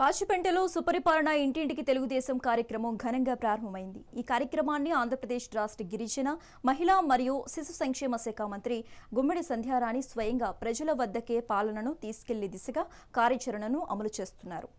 పాచిపెంటలో సుపరిపాలన ఇంటింటికి తెలుగుదేశం కార్యక్రమం ఘనంగా ప్రారంభమైంది. ఈ కార్యక్రమాన్ని ఆంధ్రప్రదేశ్ రాష్ట్ర గిరిజన మహిళా మరియు శిశు సంక్షేమ శాఖ మంత్రి గుమ్మడి సంధ్యారాణి స్వయంగా ప్రజల వద్దకే పాలనను తీసుకెళ్ళే దిశగా కార్యాచరణను అమలు చేస్తున్నారు.